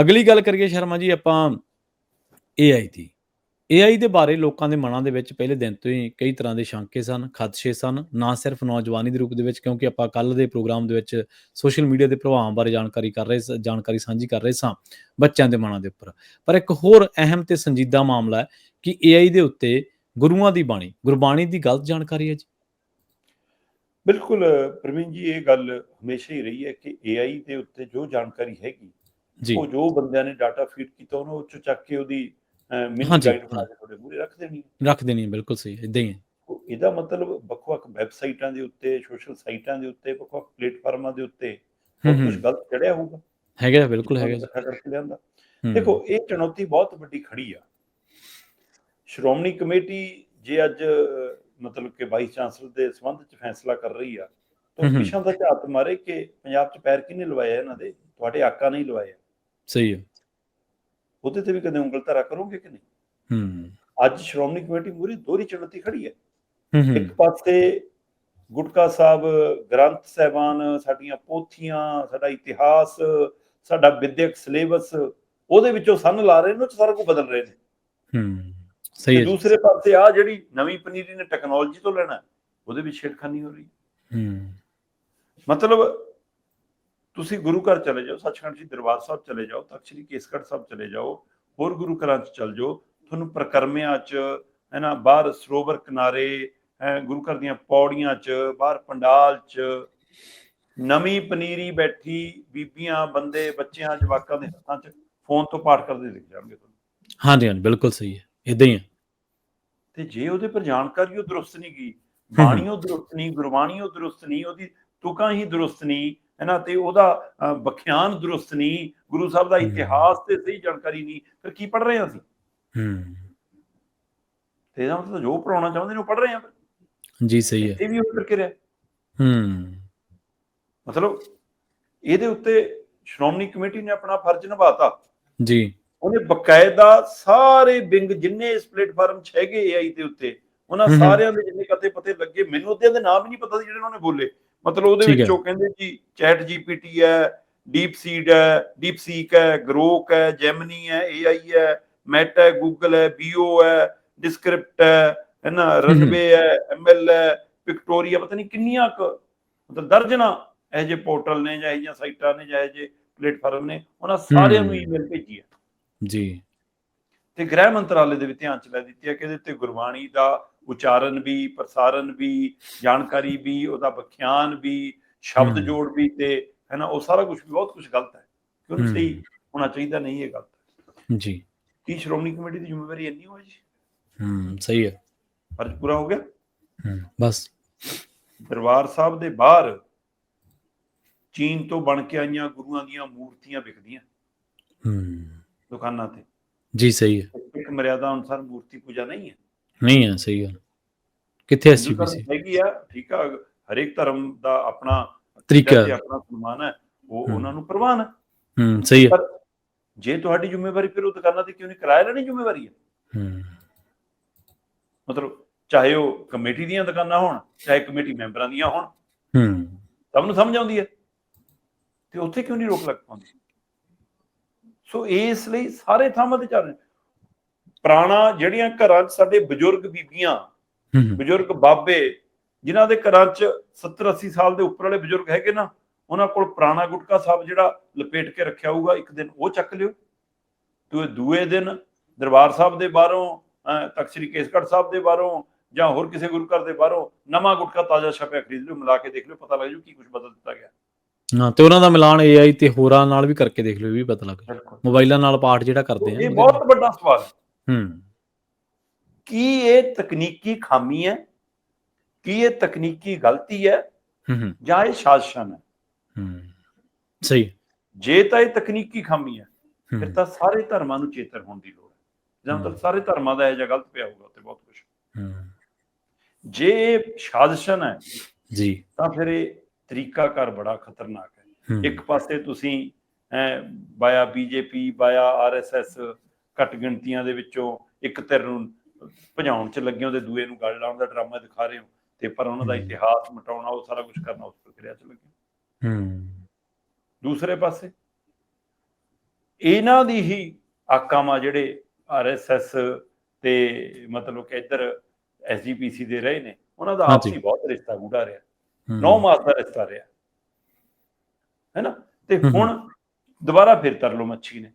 ਅਗਲੀ ਗੱਲ ਕਰੀਏ ਸ਼ਰਮਾ ਜੀ, ਆਪਾਂ AI ਦੀ। AI ਦੇ ਬਾਰੇ ਲੋਕਾਂ ਦੇ ਮਨਾਂ ਦੇ ਵਿੱਚ ਪਹਿਲੇ ਦਿਨ ਤੋਂ ਹੀ ਕਈ ਤਰ੍ਹਾਂ ਦੇ ਸ਼ੰਕੇ ਸਨ, ਖਦਸ਼ੇ ਸਨ, ਨਾ ਸਿਰਫ ਨੌਜਵਾਨੀ ਦੇ ਰੂਪ ਦੇ ਵਿੱਚ, ਕਿਉਂਕਿ ਆਪਾਂ ਕੱਲ ਦੇ ਪ੍ਰੋਗਰਾਮ ਦੇ ਵਿੱਚ ਸੋਸ਼ਲ ਮੀਡੀਆ ਦੇ ਪ੍ਰਭਾਵਾਂ ਬਾਰੇ ਜਾਣਕਾਰੀ ਕਰ ਰਹੇ ਸ- ਜਾਣਕਾਰੀ ਸਾਂਝੀ ਕਰ ਰਹੇ ਸਾਂ ਬੱਚਿਆਂ ਦੇ ਮਨਾਂ ਦੇ ਉੱਪਰ। ਪਰ ਇੱਕ ਹੋਰ ਅਹਿਮ ਤੇ ਸੰਜੀਦਾ ਮਾਮਲਾ ਹੈ ਕਿ AI ਦੇ ਉੱਤੇ ਗੁਰੂਆਂ ਦੀ ਬਾਣੀ, ਗੁਰਬਾਣੀ ਦੀ ਗਲਤ ਜਾਣਕਾਰੀ ਹੈ ਜੀ। ਬਿਲਕੁਲ, ਪ੍ਰਵੀਨ ਜੀ, ਇਹ ਗੱਲ ਹਮੇਸ਼ਾ ਹੀ ਰਹੀ ਹੈ ਕਿ AI ਦੇ ਉੱਤੇ ਜੋ ਜਾਣਕਾਰੀ ਹੈਗੀ ਉਹ ਜੋ ਬੰਦਿਆਂ ਨੇ ਡਾਟਾ ਫੀਡ ਕੀਤਾ ਉਹਨੂੰ ਉੱਚੋਂ ਚੱਕ ਕੇ ਉਹਦੀ ਮਿਨੀ ਗਾਈਡ ਬਣਾ ਕੇ ਤੁਹਾਡੇ ਮੂਹਰੇ ਰੱਖ ਦੇਣੀ। ਰੱਖ ਦੇਣੀ ਬਿਲਕੁਲ ਸਹੀ ਇਦਾਂ ਹੀ ਇਹਦਾ ਮਤਲਬ ਵੱਖ-ਵੱਖ ਵੈਬਸਾਈਟਾਂ ਦੇ ਉੱਤੇ ਸੋਸ਼ਲ ਸਾਈਟਾਂ ਦੇ ਉੱਤੇ ਵੱਖ-ਵੱਖ ਪਲੇਟਫਾਰਮਾਂ ਦੇ ਉੱਤੇ ਕੁਝ ਗਲਤ ਚੜਿਆ ਹੋਊਗਾ। ਹੈਗਾ ਬਿਲਕੁਲ ਹੈਗਾ ਦੇਖੋ ਇਹ ਚੁਣੌਤੀ ਬਹੁਤ ਵੱਡੀ ਖੜੀ ਆ। ਸ਼੍ਰੋਮਣੀ ਕਮੇਟੀ ਜੇ ਅੱਜ ਮਤਲਬ ਕਿ ਵਾਈਸ ਚਾਂਸਲਰ ਦੇ ਸੰਬੰਧ ਚ ਫੈਸਲਾ ਕਰ ਰਹੀ ਆ ਤਾਂ। ਪਿਛਾਂ ਦਾ ਝਾਤ ਮਾਰੇ ਕਿ ਪੰਜਾਬ ਚ ਪੈਰ ਕਿਹਨੇ ਲਵਾਇਆ ਇਹਨਾਂ ਦੇ? ਤੁਹਾਡੇ ਆਕਾ ਨਹੀਂ ਲਵਾਇਆ। ਸਹੀ ਹੈ। ਉਹਦੇ ਤੇ ਵੀ ਕਦੇ ਉਂਗਲ ਧਾਰਾ ਕਰੋਗੇ ਕਿ ਨਹੀਂ? ਹੂੰ। ਅੱਜ ਸ਼੍ਰੋਮਣੀ ਕਮੇਟੀ ਮੂਰੀ ਦੋਹਰੀ ਚੁਣੌਤੀ ਖੜੀ ਹੈ। ਇੱਕ ਪਾਸੇ ਗੁਟਕਾ ਸਾਹਿਬ ਗ੍ਰੰਥ ਸਾਹਿਬਾਨ ਸਾਡੀਆਂ ਪੋਥੀਆਂ ਸਾਡਾ ਇਤਿਹਾਸ ਸਾਡਾ ਵਿਦਿਅਕ ਸਿਲੇਬਸ ਉਹਦੇ ਵਿੱਚੋਂ ਸੰਨ ਲਾ ਰਹੇ ਨੇ ਉਹ ਸਾਰਾ ਕੁਝ ਬਦਲ ਰਹੇ ਨੇ। ਹੂੰ ਸਹੀ ਹੈ। ਦੂਸਰੇ ਪਾਸੇ ਆ ਜਿਹੜੀ ਨਵੀਂ ਪਨੀਰੀ ਨੇ ਟੈਕਨੋਲੋਜੀ ਤੋਂ ਲੈਣਾ ਉਹਦੇ ਵਿੱਚ ਛੇੜਖਾਨੀ ਹੋ ਰਹੀ ਹੂੰ। ਮਤਲਬ ਤੁਸੀਂ ਗੁਰੂ ਘਰ ਚਲੇ ਜਾਓ ਸੱਚਖੰਡ ਜੀ ਦਰਬਾਰ ਸਾਹਿਬ ਚਲੇ ਜਾਓ ਤਖਤ ਸ੍ਰੀ ਕੇਸਗੜ੍ਹ ਸਾਹਿਬ ਚਲੇ ਜਾਓ ਹੋਰ ਗੁਰੂ ਘਰਾਂ 'ਚ ਚਲ ਜਾਓ ਤੁਹਾਨੂੰ ਪ੍ਰਕਰਮਿਆਂ 'ਚ ਹੈ ਨਾ ਬਾਹਰ ਸਰੋਵਰ ਕਿਨਾਰੇ ਗੁਰੂ ਘਰ ਦੀਆਂ ਪੌੜੀਆਂ 'ਚ ਬਾਹਰ ਪੰਡਾਲ 'ਚ ਨਵੀਂ ਪਨੀਰੀ ਬੈਠੀ ਬੀਬੀਆਂ ਬੰਦੇ ਬੱਚਿਆਂ ਜਵਾਕਾਂ ਦੇ ਹੱਥਾਂ 'ਚ ਫੋਨ ਤੋਂ ਪਾਠ ਕਰਦੇ ਦਿਖ ਜਾਣਗੇ ਤੁਹਾਨੂੰ ਹਾਂਜੀ ਹਾਂਜੀ ਬਿਲਕੁਲ ਸਹੀ ਹੈ ਇਦਾਂ ਹੀ ਹੈ ਤੇ ਜੇ ਉਹਦੇ ਪਰ ਜਾਣਕਾਰੀ ਉਹ ਦਰੁਸਤ ਨਹੀਂ ਗਈ। ਬਾਣੀ ਉਹ ਦਰੁਸਤ ਨਹੀਂ ਗੁਰਬਾਣੀ ਉਹ ਦਰੁਸਤ ਨਹੀਂ ਉਹਦੀ ਤੁਕਾਂ ਹੀ ਦਰੁਸਤ ਨਹੀਂ ਹੈ ਨਾ ਤੇ ਉਹਦਾ ਵਿਖਿਆਨ ਦਰੁਸਤ ਨਹੀਂ ਗੁਰੂ ਸਾਹਿਬ ਦਾ। ਇਤਿਹਾਸ ਤੇ ਸਹੀ ਜਾਣਕਾਰੀ ਨਹੀਂ ਫਿਰ ਕੀ ਪੜ ਰਹੇ ਹਾਂ ਅਸੀਂ? ਹੂੰ। ਤੇ ਇਹਦਾ ਮਤਲਬ ਜੋ ਪੜਾਉਣਾ ਚਾਹੁੰਦੇ ਨੇ ਉਹ ਪੜ ਰਹੇ ਹਾਂ ਫਿਰ। ਜੀ ਸਹੀ ਹੈ। ਇਹ ਵੀ ਉਹ ਕਰਕੇ ਰਿਹਾ। ਹੂੰ। ਮਤਲਬ ਇਹਦੇ ਉੱਤੇ ਸ਼੍ਰੋਮਣੀ ਕਮੇਟੀ ਨੇ ਆਪਣਾ ਫਰਜ਼ ਨਿਭਾਤਾ। ਜੀ। ਉਹਨੇ ਬਕਾਇਦਾ ਸਾਰੇ ਵਿੰਗ ਜਿੰਨੇ ਇਸ ਪਲੇਟਫਾਰਮ 'ਚ ਹੈਗੇ AI ਦੇ ਉੱਤੇ ਉਹਨਾਂ। ਸਾਰਿਆਂ ਦੇ ਜਿੰਨੇ ਕਤੇ ਪਤੇ ਲੱਗੇ ਮੈਨੂੰ ਉਹਦੇ ਦੇ ਨਾਮ ਹੀ ਨਹੀਂ ਪਤਾ ਸੀ ਜਿਹੜੇ ਉਹਨਾਂ ਨੇ ਬੋਲੇ। ਮਤਲਬ ਉਹਦੇ। ਵਿੱਚੋਂ ਕਹਿੰਦੇ ਜੀ ਚੈਟ ਜੀਪੀਟੀ ਹੈ ਡੀਪ ਸੀਡ ਹੈ ਡੀਪ ਸੀਕ ਹੈ ਗਰੋਕ ਹੈ ਜੈਮਨੀ ਹੈ AI ਹੈ ਮੈਟ ਹੈ ਗੂਗਲ ਹੈ ਬੀਓ ਹੈ ਡਿਸਕ੍ਰਿਪਟ ਹੈ ਹੈ ਨਾ ਰਨਵੇ ਹੈ ਐਮਐਲ ਹੈ ਵਿਕਟੋਰੀਆ ਪਤਾ ਨਹੀਂ ਕਿੰਨੀਆਂ ਕੁ ਮਤਲਬ ਦਰਜਨਾ ਇਹ ਜਿਹੇ ਪੋਰਟਲ ਨੇ ਜਾਂ ਇਹ ਸਾਈਟਾਂ ਨੇ ਜਾਂ ਇਹ ਪਲੇਟਫਾਰਮ ਨੇ ਉਹਨਾਂ ਸਾਰਿਆਂ ਨੂੰ। ਈਮੇਲ ਭੇਜੀ ਹੈ ਜੀ ਤੇ ਗ੍ਰਹਿ ਮੰਤਰਾਲੇ ਦੇ ਵੀ ਧਿਆਨ ਚ ਲੈ ਦਿੱਤੀ ਹੈ ਕਿ ਇਹਦੇ ਉੱਤੇ ਗੁਰਬਾਣੀ ਦਾ ਉਚਾਰਨ ਵੀ ਪ੍ਰਸਾਰਨ ਵੀ ਜਾਣਕਾਰੀ ਵੀ ਉਹਦਾ ਵਿਖਿਆਨ ਵੀ ਸ਼ਬਦ। ਜੋੜ ਵੀ ਤੇ ਹੈ ਨਾ ਉਹ ਸਾਰਾ ਕੁਝ ਵੀ ਬਹੁਤ ਕੁਝ ਗਲਤ ਹੈ। ਕਿਉਂ। ਸਹੀ ਹੋਣਾ ਚਾਹੀਦਾ ਨਹੀਂ ਇਹ ਗਲਤ। ਜੀ। ਕੀ ਸ਼੍ਰੋਮਣੀ ਕਮੇਟੀ ਦੀ ਜ਼ਿੰਮੇਵਾਰੀ ਇੰਨੀ ਹੋਈ ਜੀ? ਹੂੰ ਸਹੀ ਹੈ। ਫਰਜ਼ ਪੂਰਾ ਹੋ ਗਿਆ? ਹੂੰ ਬਸ। ਦਰਬਾਰ ਸਾਹਿਬ ਦੇ ਬਾਹਰ ਚੀਨ ਤੋਂ ਬਣ ਕੇ ਆਈਆਂ ਗੁਰੂਆਂ ਦੀਆਂ ਮੂਰਤੀਆਂ ਵਿਕਦੀਆਂ ਹੂੰ। ਦੁਕਾਨਾਂ ਤੇ। ਜੀ ਸਹੀ ਹੈ। ਇੱਕ ਮਰਿਆਦਾ ਅਨੁਸਾਰ ਮੂਰਤੀ ਪੂਜਾ ਨਹੀਂ ਹੈ। ਨਹੀਂ ਹੈ ਸਹੀ ਗੱਲ। ਕਿੱਥੇ ਐਸਜੀਪੀਸੀ ਹੈਗੀ ਆ ਠੀਕ ਆ ਹਰੇਕ ਧਰਮ ਦਾ ਆਪਣਾ ਤਰੀਕਾ। ਤੇ ਆਪਣਾ ਸਨਮਾਨ ਹੈ ਉਹ। ਉਹਨਾਂ ਨੂੰ ਪ੍ਰਵਾਨ ਹੈ। ਹੂੰ ਸਹੀ ਹੈ। ਪਰ ਜੇ ਤੁਹਾਡੀ ਜ਼ਿੰਮੇਵਾਰੀ ਫਿਰ ਉਹ ਦੁਕਾਨਾਂ ਤੇ ਕਿਉਂ ਨਹੀਂ ਕਿਰਾਇਆ ਲੈਣੀ ਜ਼ਿੰਮੇਵਾਰੀ ਹੈ? ਹੂੰ। ਮਤਲਬ ਚਾਹੇ ਉਹ ਕਮੇਟੀ ਦੀਆਂ ਦੁਕਾਨਾਂ ਹੋਣ ਚਾਹੇ ਕਮੇਟੀ ਮੈਂਬਰਾਂ ਦੀਆਂ ਹੋਣ ਹੂੰ। ਸਭ ਨੂੰ ਸਮਝ ਆਉਂਦੀ ਹੈ। ਤੇ ਉੱਥੇ ਕਿਉਂ ਨਹੀਂ ਰੋਕ ਲੱਗ ਪਾਉਂਦੀ? ਸੋ ਇਸ ਲਈ ਸਾਰੇ ਥਾਵਾਂ ਤੇ ਚੱਲ ਰਹੇ ਪੁਰਾਣਾ ਜਿਹੜੀਆਂ ਘਰਾਂ 'ਚ ਸਾਡੇ ਬਜ਼ੁਰਗ ਬੀਬੀਆਂ ਬਜ਼ੁਰਗ ਬਾਬੇ ਜਿਨ੍ਹਾਂ ਦੇ ਘਰਾਂ 'ਚ 70 80 ਸਾਲ ਦੇ ਉੱਪਰ ਵਾਲੇ ਬਜ਼ੁਰਗ ਹੈਗੇ ਨਾ ਉਹਨਾਂ ਕੋਲ ਪੁਰਾਣਾ ਗੁਟਕਾ ਸਾਹਿਬ ਜਿਹੜਾ ਲਪੇਟ ਕੇ ਰੱਖਿਆ ਹੋਊਗਾ ਇੱਕ ਦਿਨ ਉਹ ਚੱਕ ਲਿਓ। ਤੇ ਦੂਏ ਦਿਨ ਦਰਬਾਰ ਸਾਹਿਬ ਦੇ ਬਾਹਰੋਂ ਤਖ਼ਤ ਸ੍ਰੀ ਕੇਸਗੜ੍ਹ ਸਾਹਿਬ ਦੇ ਬਾਹਰੋਂ ਜਾਂ ਹੋਰ ਕਿਸੇ ਗੁਰੂ ਘਰ ਦੇ ਬਾਹਰੋਂ ਨਵਾਂ ਗੁਟਕਾ ਤਾਜ਼ਾ ਛਪਿਆ ਖਰੀਦ ਲਿਓ ਮਿਲਾ ਕੇ ਦੇਖ ਲਿਓ ਪਤਾ ਲੱਗ ਜੂ ਕੀ ਕੁਝ ਬਦਲ ਦਿੱਤਾ ਗਿਆ। ਹਾਂ ਤੇ ਉਹਨਾਂ ਦਾ ਮਿਲਾਨ AI ਤੇ ਹੋਰਾਂ ਨਾਲ ਵੀ ਕਰਕੇ ਦੇਖ ਲਿਓ ਵੀ ਪਤਾ ਲੱਗ ਮੋਬਾਈਲਾਂ ਨਾਲ ਪਾਠ ਜਿਹੜਾ ਕਰਦੇ ਆ ਇਹ ਬਹੁਤ ਵੱਡਾ ਸਵਾਲ ਹੈ। ਹੂੰ। ਕੀ ਇਹ ਤਕਨੀਕੀ ਖਾਮੀ ਹੈ? ਕੀ ਇਹ ਤਕਨੀਕੀ ਗਲਤੀ ਹੈ? ਹੂੰ ਜਾਂ ਇਹ ਸਾਜ਼ਿਸ਼ਨ ਹੈ? ਹੂੰ। ਸਹੀ। ਜੇ ਤਾਂ ਇਹ ਤਕਨੀਕੀ ਖਾਮੀ ਹੈ ਫਿਰ ਤਾਂ ਸਾਰੇ ਧਰਮਾਂ ਨੂੰ ਚੇਤਨ ਹੋਣ ਦੀ ਲੋੜ ਹੈ। ਜਾਂ ਹਮ। ਸਾਰੇ ਧਰਮਾਂ ਦਾ ਇਹ ਜਿਹਾ ਗਲਤ ਪਿਆ ਹੋਊਗਾ ਉੱਤੇ ਬਹੁਤ ਕੁਝ ਹੂੰ। ਜੇ ਇਹ ਸਾਜ਼ਿਸ਼ਨ ਹੈ ਜੀ। ਤਾਂ ਫਿਰ ਇਹ ਤਰੀਕਾਕਾਰ ਬੜਾ ਖਤਰਨਾਕ ਹੈ। ਹੂੰ, ਇੱਕ ਪਾਸੇ ਤੁਸੀਂ ਬਾਇਆ ਬੀਜੇਪੀ ਬਾਇਆ ਆਰਐਸਐਸ ਘੱਟ ਗਿਣਤੀਆਂ ਦੇ ਵਿੱਚੋਂ ਇੱਕ ਧਿਰ ਨੂੰ ਭਜਾਉਣ ਚ ਲੱਗੇ ਹੋ ਤੇ ਦੂਏ ਨੂੰ ਗੱਲ ਲਾਉਣ ਦਾ ਡਰਾਮਾ ਦਿਖਾ ਰਹੇ ਹੋ ਤੇ ਪਰ ਉਹਨਾਂ ਦਾ। ਇਤਿਹਾਸ ਮਿਟਾਉਣਾ ਉਹ ਸਾਰਾ ਕੁਝ ਕਰਨਾ ਉਸ ਪ੍ਰਕਿਰਿਆ ਚ ਲੱਗੇ ਹੂੰ। ਦੂਸਰੇ ਪਾਸੇ ਇਹਨਾਂ ਦੀ ਹੀ ਆਕਾਮਾ ਜਿਹੜੇ ਆਰਐਸਐਸ ਤੇ ਮਤਲਬ ਕਿ ਇੱਧਰ ਐਸਜੀਪੀਸੀ ਦੇ ਰਹੇ ਨੇ ਉਹਨਾਂ ਦਾ। ਆਪਸੀ ਬਹੁਤ ਰਿਸ਼ਤਾ ਗੂੜਾ ਰਿਹਾ। ਹੂੰ, ਨੌ ਮਾਸ ਦਾ ਰਿਸ਼ਤਾ ਰਿਹਾ। ਹੈਨਾ? ਤੇ। ਹੁਣ ਦੁਬਾਰਾ ਫਿਰ ਤਰ ਲਓ ਮੱਛੀ ਨੇ।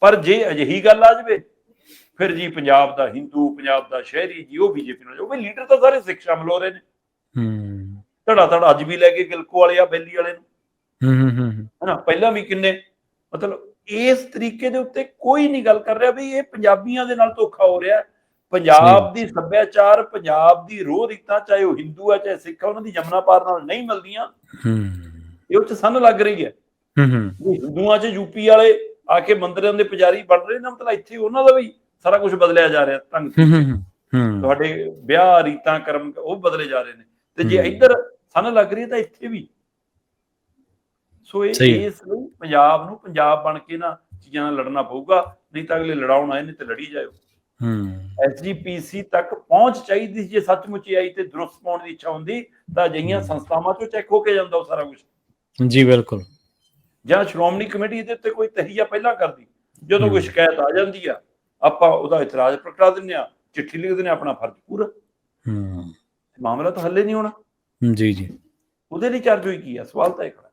ਪਰ ਜੇ ਅਜਿਹੀ ਗੱਲ ਆ ਜਾਵੇ ਫਿਰ ਜੀ ਪੰਜਾਬ ਦਾ ਹਿੰਦੂ ਪੰਜਾਬ ਦਾ ਸ਼ਹਿਰੀ ਜੀ ਉਹ ਬੀਜੇਪੀ ਨਾਲ ਉਹ ਵੀ ਲੀਡਰ ਤਾਂ ਸਾਰੇ ਸਿੱਖ ਸ਼ਾਮਲ ਹੋ ਰਹੇ ਨੇ। ਹੂੰ। ਧੜਾ ਧੜਾ ਅੱਜ ਵੀ ਲੈ ਕੇ ਗਿਲਕੋ ਵਾਲੇ ਆ ਬੈਲੀ ਵਾਲੇ ਨੂੰ। ਹੂੰ ਹੂੰ, ਹੂੰ ਹਨਾ ਪਹਿਲਾਂ ਵੀ ਕਿੰਨੇ ਮਤਲਬ ਇਸ ਤਰੀਕੇ ਦੇ ਉੱਤੇ ਕੋਈ ਨਹੀਂ ਗੱਲ ਕਰ ਰਿਹਾ ਵੀ ਇਹ ਪੰਜਾਬੀਆਂ ਦੇ ਨਾਲ ਧੋਖਾ ਹੋ ਰਿਹਾ। ਪੰਜਾਬ ਦੀ ਸੱਭਿਆਚਾਰ ਪੰਜਾਬ ਦੀ ਰੋਹ ਰੀਤਾਂ ਚਾਹੇ ਉਹ ਹਿੰਦੂ ਆ ਚਾਹੇ ਸਿੱਖ ਆ ਉਹਨਾਂ ਦੀ ਜਮਨਾ ਪਾਰ ਨਾਲ ਨਹੀਂ ਮਿਲਦੀਆਂ। ਹੂੰ। ਇਹ ਉੱਚ ਸਾਨੂੰ ਲੱਗ ਰਹੀ ਹੈ। ਹੂੰ ਹੂੰ। ਹਿੰਦੂਆਂ 'ਚ ਯੂਪੀ ਵਾਲੇ ਆ ਕੇ ਮੰਦਿਰਾਂ ਦੇ ਪੁਜਾਰੀ ਬਣ ਰਹੇ ਨੇ ਮਤਲਬ ਇੱਥੇ ਉਹਨਾਂ ਦਾ ਵੀ ਸਾਰਾ ਕੁਝ ਬਦਲਿਆ ਜਾ ਰਿਹਾ ਢੰਗ ਤੁਹਾਡੇ ਵਿਆਹ ਰੀਤਾਂ ਕਰਮ ਉਹ ਬਦਲੇ ਜਾ ਰਹੇ ਨੇ। ਤੇ ਜੇ। ਇੱਧਰ ਸਾਨੂੰ ਲੱਗ ਰਹੀ ਤਾਂ ਇੱਥੇ ਵੀ। ਸੋ ਇਹ। ਇਸ ਲਈ ਪੰਜਾਬ ਨੂੰ ਪੰਜਾਬ ਬਣ ਕੇ ਨਾ ਚੀਜ਼ਾਂ ਨਾਲ ਲੜਨਾ ਪਊਗਾ ਨਹੀਂ ਤਾਂ ਅਗਲੇ ਲੜਾਉਣ ਆਏ ਨੇ ਤੇ ਲੜੀ ਜਾਇਓ। ਹੂੰ। ਐਸਜੀਪੀਸੀ ਤੱਕ ਪਹੁੰਚ ਚਾਹੀਦੀ ਜੇ ਸੱਚਮੁੱਚ ਆਈ ਤੇ ਦਰੁਸਤ ਪਾਉਣ ਦੀ ਇੱਛਾ ਹੁੰਦੀ ਤਾਂ ਅਜਿਹੀਆਂ ਸੰਸਥਾਵਾਂ ਚੋਂ ਚੈੱਕ ਹੋ ਕੇ ਜਾਂਦਾ ਉਹ ਸਾਰਾ ਕੁਝ ਜੀ ਬਿਲਕੁਲ। ਜਾਂ ਸ਼੍ਰੋਮਣੀ ਕਮੇਟੀ ਦੇ ਉੱਤੇ ਕੋਈ ਤਹੀਆ ਪਹਿਲਾਂ ਕਰਦੀ ਜਦੋਂ ਕੋਈ। ਸ਼ਿਕਾਇਤ ਆ ਜਾਂਦੀ ਆ ਆਪਾਂ ਉਹਦਾ ਇਤਰਾਜ਼ ਪ੍ਰਗਟਾ ਦਿੰਦੇ ਆ ਚਿੱਠੀ ਲਿਖ ਆ ਆਪਣਾ ਫਰਜ਼ ਪੂਰਾ। ਹੂੰ। ਮਾਮਲਾ ਤਾਂ ਹੱਲੇ ਨਹੀਂ ਹੋਣਾ। ਜੀ ਜੀ। ਉਹਦੇ ਲਈ ਚਾਰਜ ਹੋਈ ਕੀ ਆ? ਸਵਾਲ ਤਾਂ ਇਹ ਖੜਾ